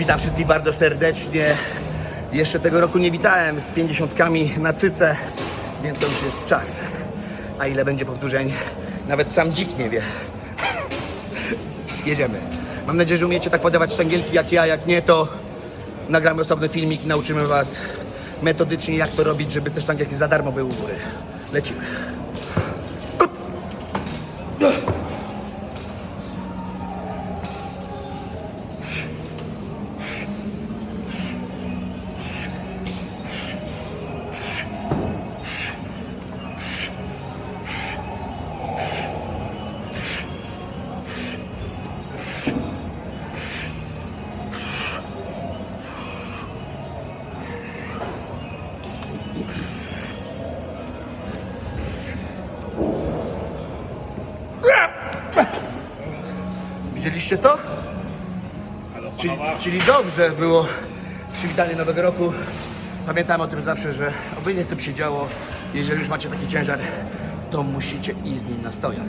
Witam wszystkich bardzo serdecznie. Jeszcze tego roku nie witałem z pięćdziesiątkami na cyce, więc to już jest czas. A ile będzie powtórzeń, nawet sam dzik nie wie. Jedziemy. Mam nadzieję, że umiecie tak podawać sztangielki jak ja, jak nie, to nagramy osobny filmik i nauczymy Was metodycznie, jak to robić, żeby te sztangielki za darmo były u góry. Lecimy. Widzieliście to? Czyli, czyli dobrze było przywitanie Nowego Roku. Pamiętamy o tym zawsze, że obojętnie co by się działo, jeżeli już macie taki ciężar, to musicie iść z nim na stojak.